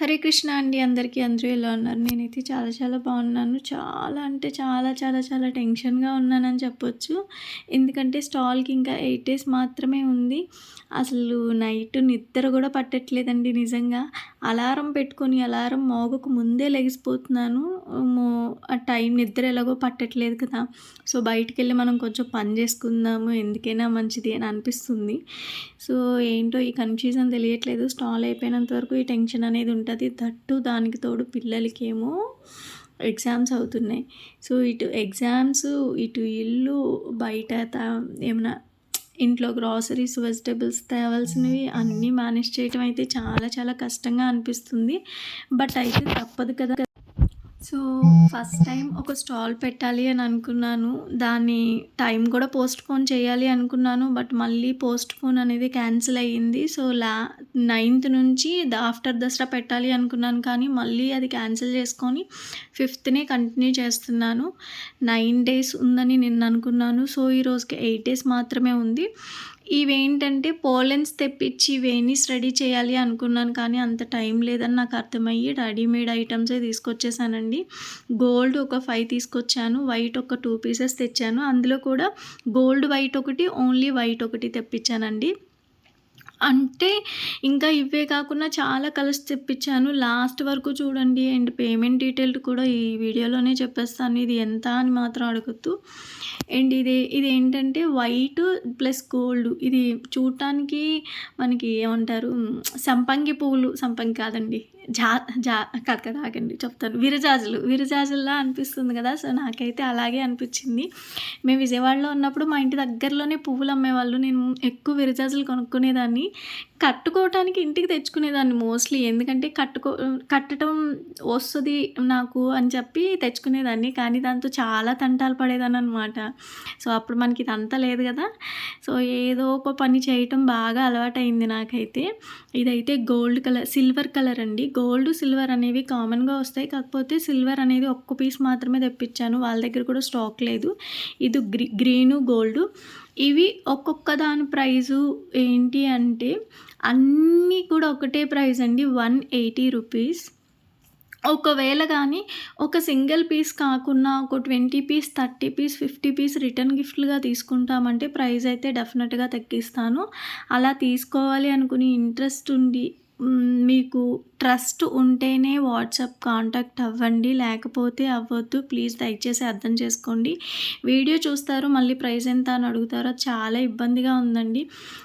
హరే కృష్ణ అండి అందరికీ అందరూ ఎలా ఉన్నారు? నేనైతే చాలా చాలా బాగున్నాను. చాలా అంటే చాలా చాలా చాలా టెన్షన్గా ఉన్నానని చెప్పొచ్చు. ఎందుకంటే స్టాల్కి ఇంకా ఎయిట్ డేస్ మాత్రమే ఉంది. అసలు నైట్ నిద్ర కూడా పట్టట్లేదండి నిజంగా. అలారం పెట్టుకొని అలారం మోగకు ముందే లెగిసిపోతున్నాను. ఆ టైం నిద్ర ఎలాగో పట్టట్లేదు కదా. సో బయటికి వెళ్ళి మనం కొంచెం పని చేసుకుందాము. ఎందుకైనా మంచిది అని అనిపిస్తుంది. సో ఏంటో ఈ కన్ఫ్యూజన్ తెలియట్లేదు. స్టాల్ అయిపోయినంత వరకు ఈ టెన్షన్ అనేది ఉంటుంది తట్టు దానికి తోడు పిల్లలకేమో ఎగ్జామ్స్ అవుతున్నాయి. సో ఇటు ఎగ్జామ్స్ ఇటు ఇల్లు బయట ఏమైనా ఇంట్లో గ్రాసరీస్ వెజిటేబుల్స్ తేవాల్సినవి అన్నీ మేనేజ్ చేయటం అయితే చాలా చాలా కష్టంగా అనిపిస్తుంది. బట్ అయితే తప్పదు కదా సో ఫస్ట్ టైం ఒక స్టాల్ పెట్టాలి అని అనుకున్నాను. దాన్ని టైం కూడా పోస్ట్ పోన్ చేయాలి అనుకున్నాను. బట్ మళ్ళీ పోస్ట్ పోన్ అనేది క్యాన్సిల్ అయ్యింది. సో లా నైన్త్ నుంచి ఆఫ్టర్ దసరా పెట్టాలి అనుకున్నాను కానీ మళ్ళీ అది క్యాన్సిల్ చేసుకొని ఫిఫ్త్నే కంటిన్యూ చేస్తున్నాను. నైన్ డేస్ ఉందని నిన్న అనుకున్నాను. సో ఈ రోజుకి ఎయిట్ డేస్ మాత్రమే ఉంది. ఇవేంటంటే పోలెన్స్ తెప్పించి వేణీస్ రెడీ చేయాలి అనుకున్నాను కానీ అంత టైం లేదని నాకు అర్థమయ్యి రెడీమేడ్ ఐటమ్సే తీసుకొచ్చేసానండి. గోల్డ్ ఒక ఫైవ్ తీసుకొచ్చాను వైట్ ఒక టూ పీసెస్ తెచ్చాను. అందులో కూడా గోల్డ్ వైట్ ఒకటి ఓన్లీ వైట్ ఒకటి తెప్పించానండి. అంటే ఇంకా ఇవే కాకుండా చాలా కలర్స్ తెప్పించాను. లాస్ట్ వరకు చూడండి అండ్ పేమెంట్ డీటెయిల్ కూడా ఈ వీడియోలోనే చెప్పేస్తాను. ఇది ఎంత అని మాత్రం అడుగుతూ అండ్ ఇది ఇది ఏంటంటే వైట్ ప్లస్ గోల్డ్. ఇది చూడటానికి మనకి ఏమంటారు సంపంగి పువ్వులు. సంపంగి కాదండి జా జా కక్క ఆగండి చెప్తాను. విరజాజులు. విరజాజుల్లా అనిపిస్తుంది కదా సో నాకైతే అలాగే అనిపించింది. మేము విజయవాడలో ఉన్నప్పుడు మా ఇంటి దగ్గరలోనే పువ్వులు అమ్మేవాళ్ళు. నేను ఎక్కువ విరజాజులు కొనుక్కునేదాన్ని. కట్టుకోవటానికి ఇంటికి తెచ్చుకునేదాన్ని మోస్ట్లీ. ఎందుకంటే కట్టుకో కట్టడం వస్తుంది నాకు అని చెప్పి తెచ్చుకునేదాన్ని. కానీ దాంతో చాలా తంటాలు పడేదాన్ని అనమాట సో అప్పుడు మనకి ఇదంతా లేదు కదా. సో ఏదో ఒక పని చేయటం బాగా అలవాటైంది నాకైతే. ఇదైతే గోల్డ్ కలర్ సిల్వర్ కలర్ అండి. గోల్డ్ సిల్వర్ అనేవి కామన్గా వస్తాయి. కాకపోతే సిల్వర్ అనేది ఒక్క పీస్ మాత్రమే తెప్పించాను. వాళ్ళ దగ్గర కూడా స్టాక్ లేదు. ఇది గ్రీ గ్రీను గోల్డ్. ఇవి ఒక్కొక్క దాని ప్రైజు ఏంటి అంటే అన్నీ కూడా ఒకటే ప్రైస్ అండి వన్ ఎయిటీ రూపీస్. ఒకవేళ కానీ ఒక సింగిల్ పీస్ కాకుండా ఒక twenty piece thirty piece fifty piece return గిఫ్ట్లుగా తీసుకుంటామంటే ప్రైస్ అయితే డెఫినెట్గా తగ్గిస్తాను. అలా తీసుకోవాలి అనుకుని ఇంట్రెస్ట్ ఉండి మీకు ట్రస్ట్ ఉంటేనే వాట్సాప్ కాంటాక్ట్ అవ్వండి లేకపోతే అవ్వద్దు. ప్లీజ్ దయచేసి అర్థం చేసుకోండి. వీడియో చూస్తారు మళ్ళీ ప్రైస్ ఎంత అని అడుగుతారో చాలా ఇబ్బందిగా ఉందండి.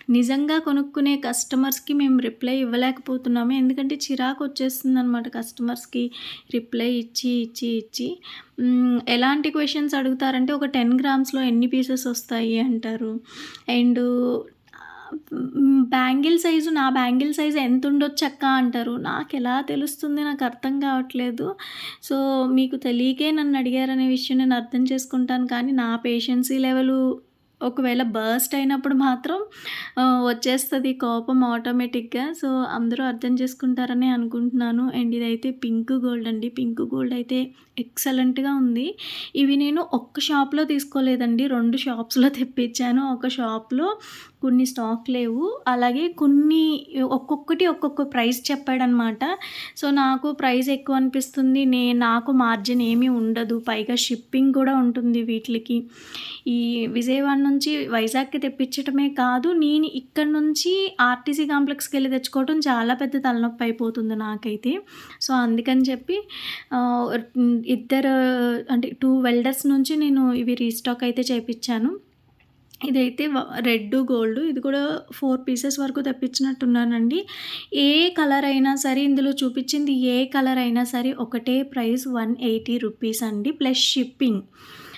నిజంగా కొనుక్కునే కస్టమర్స్కి మేము రిప్లై ఇవ్వలేకపోతున్నాము. ఎందుకంటే చిరాకు వచ్చేస్తుంది అనమాట కస్టమర్స్కి రిప్లై ఇచ్చి ఇచ్చి ఇచ్చి. ఎలాంటి క్వశ్చన్స్ అడుగుతారంటే ఒక టెన్ గ్రామ్స్లో ఎన్ని పీసెస్ వస్తాయి అంటారు. అండ్ బ్యాంగిల్ సైజు నా బ్యాంగిల్ సైజు ఎంత ఉండొచ్చు అక్క అంటారు. నాకు ఎలా తెలుస్తుంది? నాకు అర్థం కావట్లేదు. సో మీకు తెలియకే నన్ను అడిగారనే విషయం నేను అర్థం చేసుకుంటాను. కానీ నా పేషెన్సీ లెవెలు ఒకవేళ బర్స్ట్ అయినప్పుడు మాత్రం వచ్చేస్తుంది కోపం ఆటోమేటిక్గా. సో అందరూ అర్థం చేసుకుంటారని అనుకుంటున్నాను. అండ్ ఇదైతే పింక్ గోల్డ్ అండి. పింక్ గోల్డ్ అయితే ఎక్సలెంట్గా ఉంది. ఇవి నేను ఒక్క షాప్లో తీసుకోలేదండి. రెండు షాప్స్లో తెప్పించాను. ఒక షాప్లో కొన్ని స్టాక్ లేవు. అలాగే కొన్ని ఒక్కొక్కటి ఒక్కొక్క ప్రైస్ చెప్పాడనమాట. సో నాకు ప్రైస్ ఎక్కువ అనిపిస్తుంది. నే నాకు మార్జిన్ ఏమీ ఉండదు. పైగా షిప్పింగ్ కూడా ఉంటుంది వీటికి. ఈ విజయవాడ నుంచి వైజాగ్కి తెప్పించటమే కాదు నేను ఇక్కడ నుంచి ఆర్టీసీ కాంప్లెక్స్కి వెళ్ళి తెచ్చుకోవడం చాలా పెద్ద తలనొప్పి అయిపోతుంది నాకైతే. సో అందుకని చెప్పి ఇద్దరు అంటే టూ వెల్డర్స్ నుంచి నేను ఇవి రీస్టాక్ అయితే చేయించాను ఇదైతే రెడ్ గోల్డ్ ఇది కూడా ఫోర్ పీసెస్ వరకు తెప్పించినట్టున్నానండి. ఏ కలర్ అయినా సరే ఇందులో చూపించింది ఏ కలర్ అయినా సరే ఒకటే ప్రైస్ వన్ ఎయిటీ రూపీస్ అండి. Plus shipping.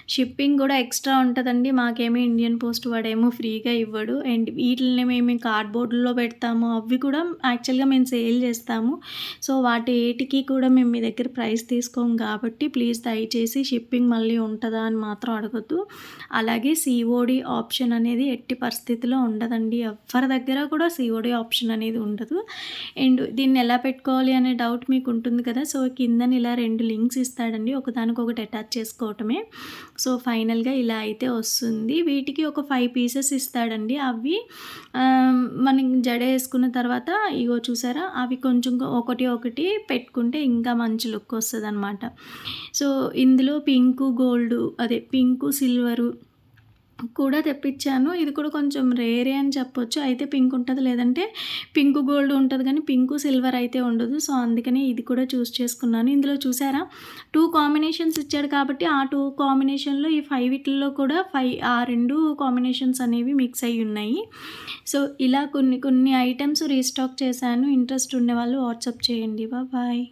షిప్పింగ్ కూడా ఎక్స్ట్రా ఉంటుందండి. మాకేమీ ఇండియన్ పోస్ట్ వాడేమో ఫ్రీగా ఇవ్వడు. అండ్ వీటిని మేము కార్డ్బోర్డులో పెడతాము. అవి కూడా యాక్చువల్గా మేము సేల్ చేస్తాము. సో వాటి ఏటికి కూడా మేము మీ దగ్గర ప్రైస్ తీసుకోము కాబట్టి ప్లీజ్ దయచేసి షిప్పింగ్ మళ్ళీ ఉంటుందా అని మాత్రం అడగద్దు. అలాగే సిఓడి ఆప్షన్ అనేది ఎట్టి పరిస్థితిలో ఉండదండి. ఎవరి దగ్గర కూడా సిఓడి ఆప్షన్ అనేది ఉండదు. అండ్ దీన్ని ఎలా పెట్టుకోవాలి అనే డౌట్ మీకు ఉంటుంది కదా. సో కిందని ఇలా రెండు లింక్స్ ఇస్తాడండి. ఒకదానికొకటి అటాచ్ చేసుకోవటమే. సో ఫైనల్గా ఇలా అయితే వస్తుంది. వీటికి ఒక ఫైవ్ పీసెస్ ఇస్తాడండి అవి. మనం జడ వేసుకున్న తర్వాత ఇగో చూసారా? అవి కొంచెం ఒకటి ఒకటి పెట్టుకుంటే ఇంకా మంచి లుక్ వస్తుంది అనమాట సో ఇందులో పింకు గోల్డ్ అదే పింకు సిల్వరు కూడా తెప్పించాను. ఇది కూడా కొంచెం రేరే అని చెప్పొచ్చు. అయితే పింక్ ఉంటుంది. లేదంటే పింక్ గోల్డ్ ఉంటుంది కానీ పింక్ సిల్వర్ అయితే ఉండదు. సో అందుకని ఇది కూడా చూస్ చేసుకున్నాను. ఇందులో చూసారా? టూ కాంబినేషన్స్ ఇచ్చాడు కాబట్టి ఆ టూ కాంబినేషన్లో ఈ ఫైవ్ వీటిల్లో కూడా ఫైవ్ ఆ రెండు కాంబినేషన్స్ అనేవి మిక్స్ అయి ఉన్నాయి. సో ఇలా కొన్ని కొన్ని ఐటమ్స్ రీస్టాక్ చేశాను. ఇంట్రెస్ట్ ఉండే వాళ్ళు వాట్సాప్ చేయండి. బాయ్